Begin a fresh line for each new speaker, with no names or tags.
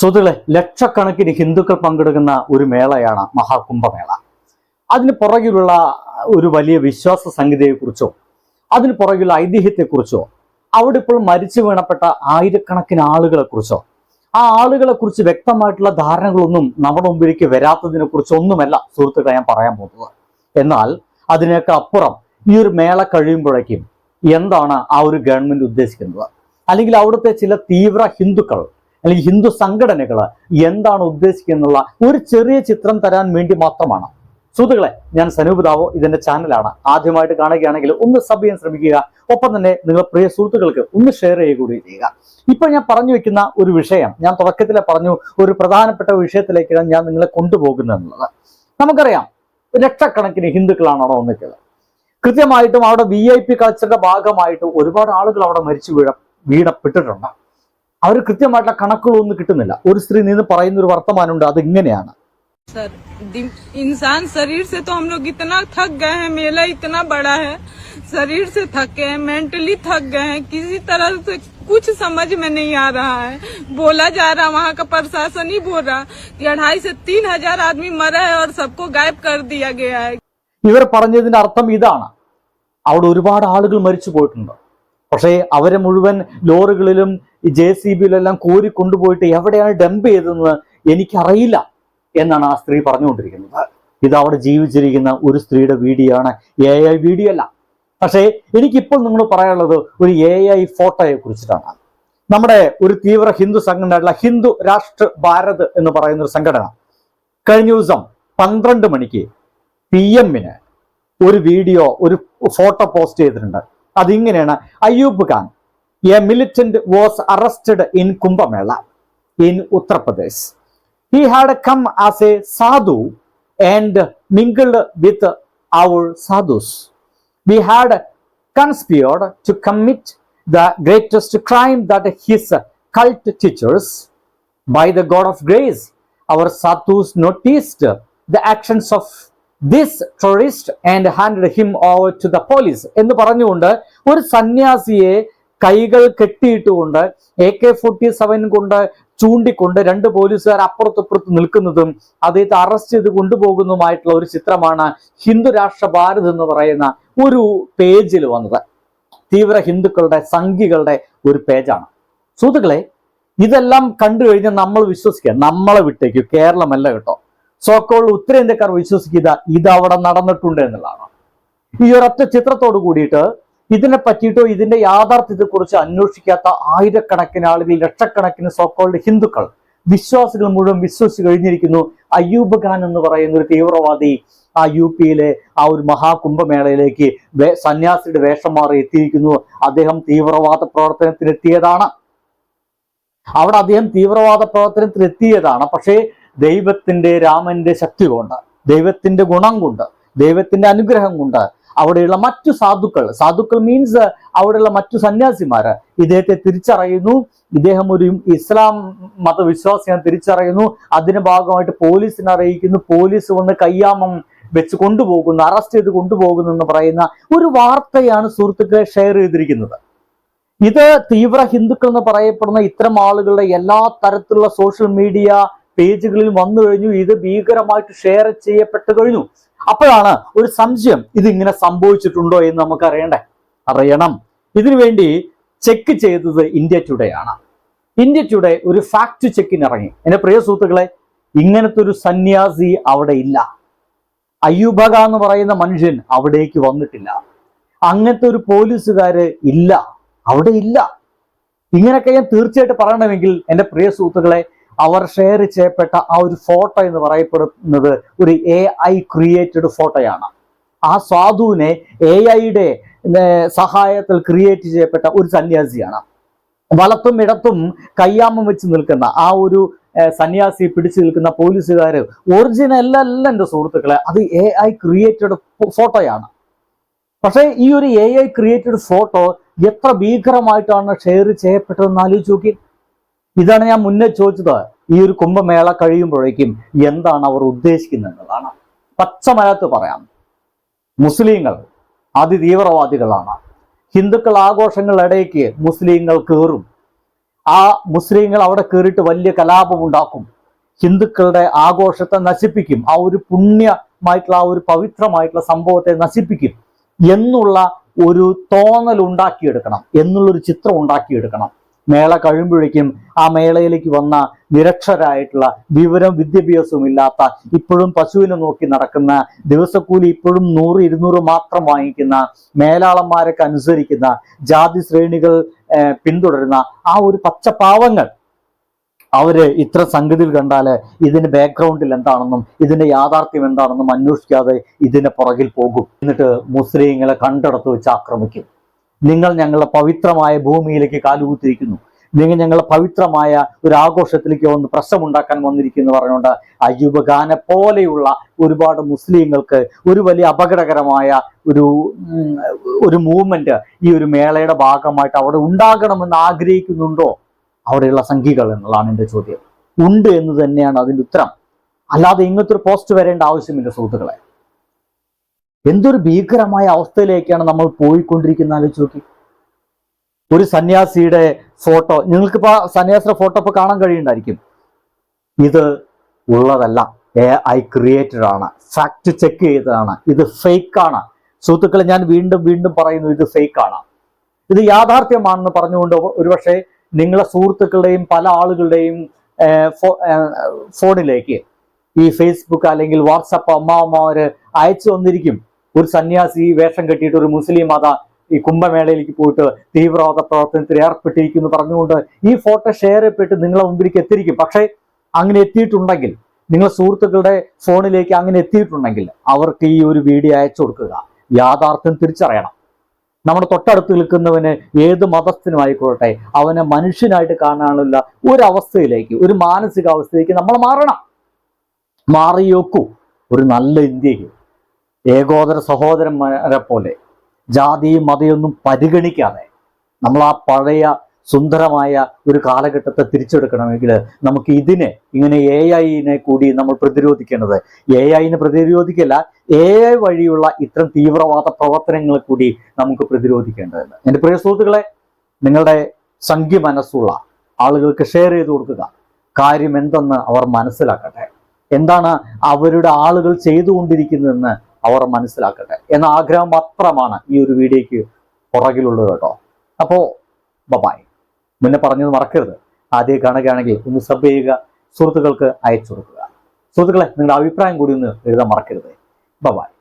സുഹൃത്തുക്കളെ ലക്ഷക്കണക്കിന് ഹിന്ദുക്കൾ പങ്കെടുക്കുന്ന ഒരു മേളയാണ് മഹാകുംഭമേള. അതിന് പുറകിലുള്ള ഒരു വലിയ വിശ്വാസ സംഹിതയെക്കുറിച്ചോ അതിന് പുറകിലുള്ള ഐതിഹ്യത്തെക്കുറിച്ചോ അവിടെ ഇപ്പോൾ മരിച്ചു വീണപ്പെട്ട ആയിരക്കണക്കിന് ആളുകളെക്കുറിച്ചോ ആ ആളുകളെക്കുറിച്ച് വ്യക്തമായിട്ടുള്ള ധാരണകളൊന്നും നമ്മുടെ മുമ്പിലേക്ക് വരാത്തതിനെ ഒന്നുമല്ല സുഹൃത്തുക്കളെ ഞാൻ പറയാൻ പോകുന്നത്. എന്നാൽ അതിനൊക്കെ അപ്പുറം ഈ ഒരു മേള കഴിയുമ്പോഴേക്കും എന്താണ് ആ ഒരു ഗവൺമെന്റ് ഉദ്ദേശിക്കുന്നത്? അല്ലെങ്കിൽ അവിടുത്തെ ചില തീവ്ര ഹിന്ദുക്കൾ അല്ലെങ്കിൽ ഹിന്ദു സംഘടനകൾ എന്താണ് ഉദ്ദേശിക്കുന്നുള്ള ഒരു ചെറിയ ചിത്രം തരാൻ വേണ്ടി മാത്രമാണ്. സുഹൃത്തുക്കളെ ഞാൻ സനൂപിതാവോ ഇതിന്റെ ചാനലാണ്. ആദ്യമായിട്ട് കാണുകയാണെങ്കിൽ ഒന്ന് സബ് ചെയ്യാൻ ശ്രമിക്കുക. ഒപ്പം തന്നെ നിങ്ങൾ പ്രിയ സുഹൃത്തുക്കൾക്ക് ഒന്ന് ഷെയർ ചെയ്യുക കൂടി ചെയ്യുക. ഇപ്പൊ ഞാൻ പറഞ്ഞു വെക്കുന്ന ഒരു വിഷയം ഞാൻ തുടക്കത്തിലെ പറഞ്ഞു ഒരു പ്രധാനപ്പെട്ട വിഷയത്തിലേക്കാണ് ഞാൻ നിങ്ങളെ കൊണ്ടുപോകുന്നത് എന്നുള്ളത്. നമുക്കറിയാം ലക്ഷക്കണക്കിന് ഹിന്ദുക്കളാണ് അവിടെ കൃത്യമായിട്ടും അവിടെ വി ഐ പി കൾച്ചറിന്റെ ഭാഗമായിട്ട് ഒരുപാട് ആളുകൾ അവിടെ മരിച്ചു വീഴ വീഴപ്പെട്ടിട്ടുണ്ട് അവർ കൃത്യമായിട്ടുള്ള കണക്കുകളൊന്നും കിട്ടുന്നില്ല ഒരു സ്ത്രീ നിന്ന് പറയുന്ന ഒരു വർത്തമാനമുണ്ട് അത് ഇങ്ങനെയാണ്
सर दिम- इंसान शरीर से तो हम लोग इतना थक गए हैं मेला इतना बड़ा है शरीर से थक गए हैं मेंटली थक गए हैं किसी तरह से कुछ समझ में नहीं आ रहा है बोला जा रहा वहाँ का प्रशासन ही बोल रहा कि अढ़ाई से तीन हजार आदमी मरा है और सबको गायब कर दिया गया है
ഇവർ പറഞ്ഞതിന്റെ അർത്ഥം ഇതാണ് അവിടെ ഒരുപാട് ആളുകൾ മരിച്ചു പോയിട്ടുണ്ട് പക്ഷേ അവരെ മുഴുവൻ ലോറികളിലും ജെ സി ബിയിലെല്ലാം കോരി കൊണ്ടുപോയിട്ട് എവിടെയാണ് ഡംപ് ചെയ്തതെന്ന് എനിക്കറിയില്ല എന്നാണ് ആ സ്ത്രീ പറഞ്ഞുകൊണ്ടിരിക്കുന്നത്. ഇത് അവിടെ ജീവിച്ചിരിക്കുന്ന ഒരു സ്ത്രീയുടെ വീഡിയോ ആണ് എ ഐ വീഡിയോ അല്ല പക്ഷേ എനിക്കിപ്പോൾ നിങ്ങൾ പറയാനുള്ളത് ഒരു എ ഐ ഫോട്ടോയെ കുറിച്ചിട്ടാണ്. നമ്മുടെ ഒരു തീവ്ര ഹിന്ദു സംഘടനയായിട്ടുള്ള ഹിന്ദു രാഷ്ട്ര ഭാരത് എന്ന് പറയുന്ന ഒരു സംഘടന കഴിഞ്ഞ ദിവസം പന്ത്രണ്ട് മണിക്ക് പി എമ്മിന് ഒരു വീഡിയോ ഒരു ഫോട്ടോ പോസ്റ്റ് ചെയ്തിട്ടുണ്ട്. അതിങ്ങനെയാണ് Ayyub Khan A militant was arrested in Kumbh Mela in Uttar Pradesh he had come as a sadhu and mingled with our sadhus. We had conspired to commit the greatest crime that his cult teachers, by the God of grace, our sadhus noticed the actions of this terrorist and handed him over to the police എന്ന് പറഞ്ഞുകൊണ്ട് ഒരു സന്യാസിയെ കൈകൾ കെട്ടിയിട്ടുകൊണ്ട് A K forty seven കൊണ്ട് ചൂണ്ടിക്കൊണ്ട് രണ്ട് പോലീസുകാർ അപ്പുറത്തപ്പുറത്ത് നിൽക്കുന്നതും അദ്ദേഹത്തെ അറസ്റ്റ് ചെയ്ത് കൊണ്ടുപോകുന്നതുമായിട്ടുള്ള ഒരു ചിത്രമാണ് ഹിന്ദുരാഷ്ട്ര ഭാരത് എന്ന് പറയുന്ന ഒരു പേജിൽ വന്നത്. തീവ്ര ഹിന്ദുക്കളുടെ സംഘികളുടെ ഒരു പേജാണ്. സുഹൃത്തുക്കളെ ഇതെല്ലാം കണ്ടു കഴിഞ്ഞാൽ നമ്മൾ വിശ്വസിക്കുക. നമ്മളെ വിട്ടേക്ക് കേരളമല്ല കേട്ടോ. സോക്കോൾ ഉത്തരേന്ത്യക്കാർ വിശ്വസിക്കുക ഇത് അവിടെ നടന്നിട്ടുണ്ട് എന്നുള്ളതാണ്. ഈ ഒരൊറ്റ ചിത്രത്തോട് കൂടിയിട്ട് ഇതിനെ പറ്റിയിട്ടോ ഇതിന്റെ യാഥാർത്ഥ്യത്തെക്കുറിച്ച് അന്വേഷിക്കാത്ത ആയിരക്കണക്കിന് ആളുകൾ ലക്ഷക്കണക്കിന് സോക്കോൾഡ് ഹിന്ദുക്കൾ വിശ്വാസികൾ മുഴുവൻ വിശ്വസിച്ച് കഴിഞ്ഞിരിക്കുന്നു. അയ്യൂബ് ഖാൻ എന്ന് പറയുന്ന ഒരു തീവ്രവാദി ആ യു പിയിലെ ആ ഒരു മഹാകുംഭമേളയിലേക്ക് സന്യാസിയുടെ വേഷം മാറി എത്തിയിരിക്കുന്നു. അദ്ദേഹം തീവ്രവാദ പ്രവർത്തനത്തിനെത്തിയതാണ്. അവിടെ അദ്ദേഹം തീവ്രവാദ പ്രവർത്തനത്തിൽ എത്തിയതാണ് പക്ഷേ ദൈവത്തിന്റെ രാമന്റെ ശക്തി കൊണ്ട് ദൈവത്തിന്റെ ഗുണം കൊണ്ട് ദൈവത്തിന്റെ അനുഗ്രഹം കൊണ്ട് അവിടെയുള്ള മറ്റു സാധുക്കൾ. സാധുക്കൾ മീൻസ് അവിടെയുള്ള മറ്റു സന്യാസിമാര്. ഇദ്ദേഹത്തെ തിരിച്ചറിയുന്നു. ഇദ്ദേഹം ഒരു ഇസ്ലാം മതവിശ്വാസിയാണ് തിരിച്ചറിയുന്നു. അതിന്റെ ഭാഗമായിട്ട് പോലീസിനെ അറിയിക്കുന്നു. പോലീസ് വന്ന് കയ്യാമം വെച്ച് കൊണ്ടുപോകുന്നു. അറസ്റ്റ് ചെയ്ത് കൊണ്ടുപോകുന്നു എന്ന് പറയുന്ന ഒരു വാർത്തയാണ് സുഹൃത്തുക്കളെ ഷെയർ ചെയ്തിരിക്കുന്നത്. ഇത് തീവ്ര ഹിന്ദുക്കൾ എന്ന് പറയപ്പെടുന്ന ഇത്തരം ആളുകളുടെ എല്ലാ തരത്തിലുള്ള സോഷ്യൽ മീഡിയ പേജുകളിൽ വന്നു കഴിഞ്ഞു. ഇത് ഭീകരമായിട്ട് ഷെയർ ചെയ്യപ്പെട്ടു കഴിഞ്ഞു. അപ്പോഴാണ് ഒരു സംശയം ഇതിങ്ങനെ സംഭവിച്ചിട്ടുണ്ടോ എന്ന് നമുക്ക് അറിയണ്ടേ അറിയണം. ഇതിനു വേണ്ടി ചെക്ക് ചെയ്തത് ഇന്ത്യ ടുഡേ ആണ്. ഇന്ത്യ ടുഡേ ഒരു ഫാക്ട് ചെക്കിന് ഇറങ്ങി എന്റെ പ്രിയ സുഹൃത്തുക്കളെ ഇങ്ങനത്തെ ഒരു സന്യാസി അവിടെ ഇല്ല. അയ്യൂബക എന്ന് പറയുന്ന മനുഷ്യൻ അവിടേക്ക് വന്നിട്ടില്ല. അങ്ങനത്തെ ഒരു പോലീസുകാര് ഇല്ല. അവിടെ ഇല്ല. ഇങ്ങനെയൊക്കെ ഞാൻ തീർച്ചയായിട്ടും പറയണമെങ്കിൽ എന്റെ പ്രിയ സുഹൃത്തുക്കളെ അവർ ഷെയർ ചെയ്യപ്പെട്ട ആ ഒരു ഫോട്ടോ എന്ന് പറയപ്പെടുന്നത് ഒരു എ ഐ ക്രിയേറ്റഡ് ഫോട്ടോയാണ് ആ സാധുവിനെ എ ഐയുടെ സഹായത്തിൽ ക്രിയേറ്റ് ചെയ്യപ്പെട്ട ഒരു സന്യാസിയാണ്. വലത്തും ഇടത്തും കയ്യാമം വെച്ച് നിൽക്കുന്ന ആ ഒരു സന്യാസി പിടിച്ചു നിൽക്കുന്ന പോലീസുകാർ ഒറിജിനൽ അല്ല എന്റെ സുഹൃത്തുക്കളെ അത് എ ഐ ക്രിയേറ്റഡ് ഫോട്ടോയാണ് പക്ഷേ ഈ ഒരു എ ഐ ക്രിയേറ്റഡ് ഫോട്ടോ എത്ര ഭീകരമായിട്ടാണ് ഷെയർ ചെയ്യപ്പെട്ടതെന്ന് ആലോചിച്ച് നോക്കി ഇതാണ് ഞാൻ മുന്നേ ചോദിച്ചത്. ഈ ഒരു കുംഭമേള കഴിയുമ്പോഴേക്കും എന്താണ് അവർ ഉദ്ദേശിക്കുന്നത് എന്നതാണ് പച്ചമലത്ത് പറയാം. മുസ്ലിങ്ങൾ അതിതീവ്രവാദികളാണ്. ഹിന്ദുക്കൾ ആഘോഷങ്ങളിടയ്ക്ക് മുസ്ലിങ്ങൾ കയറും ആ മുസ്ലിങ്ങൾ അവിടെ കയറിയിട്ട് വലിയ കലാപം ഉണ്ടാക്കും. ഹിന്ദുക്കളുടെ ആഘോഷത്തെ നശിപ്പിക്കും. ആ ഒരു പുണ്യമായിട്ടുള്ള ആ ഒരു പവിത്രമായിട്ടുള്ള സംഭവത്തെ നശിപ്പിക്കും. എന്നുള്ള ഒരു തോന്നൽ ഉണ്ടാക്കിയെടുക്കണം. എന്നുള്ളൊരു ചിത്രം ഉണ്ടാക്കിയെടുക്കണം. മേള കഴിയുമ്പോഴേക്കും ആ മേളയിലേക്ക് വന്ന നിരക്ഷരായിട്ടുള്ള വിവരം വിദ്യാഭ്യാസവും ഇല്ലാത്ത ഇപ്പോഴും പശുവിനെ നോക്കി നടക്കുന്ന ദിവസക്കൂലി ഇപ്പോഴും നൂറ് ഇരുന്നൂറ് മാത്രം വാങ്ങിക്കുന്ന മേലാളന്മാരൊക്കെ അനുസരിക്കുന്ന ജാതി ശ്രേണികൾ പിന്തുടരുന്ന ആ ഒരു പച്ചപ്പാവങ്ങൾ അവർ ഇത്ര സംഗതിയിൽ കണ്ടാൽ ഇതിന്റെ ബാക്ക്ഗ്രൗണ്ടിൽ എന്താണെന്നും ഇതിന്റെ യാഥാർത്ഥ്യം എന്താണെന്നും അന്വേഷിക്കാതെ ഇതിന്റെ പുറകിൽ പോകും. എന്നിട്ട് മുസ്ലിങ്ങളെ കണ്ടെടുത്ത് വെച്ച് ആക്രമിക്കും. നിങ്ങൾ ഞങ്ങളുടെ പവിത്രമായ ഭൂമിയിലേക്ക് കാലുകുത്തിരിക്കുന്നു. നിങ്ങൾ ഞങ്ങളുടെ പവിത്രമായ ഒരു ആഘോഷത്തിലേക്ക് വന്ന് പ്രശ്നമുണ്ടാക്കാൻ വന്നിരിക്കുന്നു പറഞ്ഞുകൊണ്ട് അയ്യൂബ് പോലെയുള്ള ഒരുപാട് മുസ്ലിങ്ങൾക്ക് ഒരു വലിയ അപകടകരമായ ഒരു ഒരു മൂവ്മെന്റ് ഈ ഒരു മേളയുടെ ഭാഗമായിട്ട് അവിടെ ഉണ്ടാകണമെന്ന് ആഗ്രഹിക്കുന്നുണ്ടോ? അവിടെയുള്ള സംഖ്യകൾ എന്നുള്ളതാണ് എന്റെ ചോദ്യം. ഉണ്ട് എന്ന് തന്നെയാണ് അതിന്റെ ഉത്തരം. അല്ലാതെ ഇങ്ങനത്തെ ഒരു പോസ്റ്റ് വരേണ്ട ആവശ്യമില്ല സുഹൃത്തുക്കളെ. എന്തൊരു ഭീകരമായ അവസ്ഥയിലേക്കാണ് നമ്മൾ പോയിക്കൊണ്ടിരിക്കുന്ന ആലോചിച്ച് നോക്കി. ഒരു സന്യാസിയുടെ ഫോട്ടോ നിങ്ങൾക്കിപ്പോ സന്യാസിയുടെ ഫോട്ടോ ഇപ്പൊ കാണാൻ കഴിയുന്നുണ്ടായിരിക്കും. ഇത് ഉള്ളതല്ല. എ ഐ ക്രിയേറ്റഡ് ആണ്. ഫാക്ട് ചെക്ക് ചെയ്തതാണ്. ഇത് ഫേക്ക് ആണ്. സുഹൃത്തുക്കളെ ഞാൻ വീണ്ടും വീണ്ടും പറയുന്നു ഇത് ഫേക്ക് ആണ്. ഇത് യാഥാർത്ഥ്യമാണെന്ന് പറഞ്ഞുകൊണ്ട് ഒരുപക്ഷെ നിങ്ങളെ സുഹൃത്തുക്കളുടെയും പല ആളുകളുടെയും ഫോണിലേക്ക് ഈ ഫേസ്ബുക്ക് അല്ലെങ്കിൽ വാട്സപ്പ് അമ്മാവന്മാര് അയച്ചു വന്നിരിക്കും ഒരു സന്യാസി വേഷം കെട്ടിയിട്ട് ഒരു മുസ്ലിം മത ഈ കുംഭമേളയിലേക്ക് പോയിട്ട് തീവ്രവാദ പ്രവർത്തനത്തിൽ ഏർപ്പെട്ടിരിക്കുന്നു പറഞ്ഞുകൊണ്ട് ഈ ഫോട്ടോ ഷെയർ ചെയ്യപ്പെട്ട് നിങ്ങളെ മുമ്പിലേക്ക് എത്തിയിരിക്കും. പക്ഷേ അങ്ങനെ എത്തിയിട്ടുണ്ടെങ്കിൽ നിങ്ങൾ സുഹൃത്തുക്കളുടെ ഫോണിലേക്ക് അങ്ങനെ എത്തിയിട്ടുണ്ടെങ്കിൽ അവർക്ക് ഈ ഒരു വീഡിയോ അയച്ചു കൊടുക്കുക. യാഥാർത്ഥ്യം തിരിച്ചറിയണം. നമ്മുടെ തൊട്ടടുത്ത് നിൽക്കുന്നവന് ഏത് മതസ്ഥനും ആയിക്കോട്ടെ അവനെ മനുഷ്യനായിട്ട് കാണാനുള്ള ഒരു അവസ്ഥയിലേക്ക് ഒരു മാനസികാവസ്ഥയിലേക്ക് നമ്മൾ മാറണം. മാറിയോക്കൂ. ഒരു നല്ല ഇന്ത്യയ്ക്ക് ഏകോദര സഹോദരന്മാരെ പോലെ ജാതിയും മതയൊന്നും പരിഗണിക്കാതെ നമ്മൾ ആ പഴയ സുന്ദരമായ ഒരു കാലഘട്ടത്തെ തിരിച്ചെടുക്കണമെങ്കിൽ നമുക്ക് ഇതിനെ ഇങ്ങനെ എ ഐനെ കൂടി നമ്മൾ പ്രതിരോധിക്കേണ്ടത്. എ ഐനെ പ്രതിരോധിക്കല്ല എ ഐ വഴിയുള്ള ഇത്തരം തീവ്രവാദ പ്രവർത്തനങ്ങളെ കൂടി നമുക്ക് പ്രതിരോധിക്കേണ്ടതുണ്ട്. എന്റെ പ്രിയ സുഹൃത്തുക്കളെ നിങ്ങളുടെ സംഖ്യ മനസ്സുള്ള ആളുകൾക്ക് ഷെയർ ചെയ്ത് കൊടുക്കുക. കാര്യം എന്തെന്ന് അവർ മനസ്സിലാക്കട്ടെ. എന്താണ് അവരുടെ ആളുകൾ ചെയ്തുകൊണ്ടിരിക്കുന്നതെന്ന് അവർ മനസ്സിലാക്കട്ടെ എന്ന ആഗ്രഹം മാത്രമാണ് ഈ ഒരു വീഡിയോയ്ക്ക് പുറകിലുള്ളത് കേട്ടോ. അപ്പോൾ ബബായ് മുന്നേ പറഞ്ഞത് മറക്കരുത്. ആദ്യം കാണുകയാണെങ്കിൽ ഒന്ന് സബ് ചെയ്യുക സുഹൃത്തുക്കൾക്ക് അയച്ചു കൊടുക്കുക. സുഹൃത്തുക്കളെ നിങ്ങളുടെ അഭിപ്രായം കൂടി ഒന്ന് എഴുതാൻ മറക്കരുത്. ബബായ്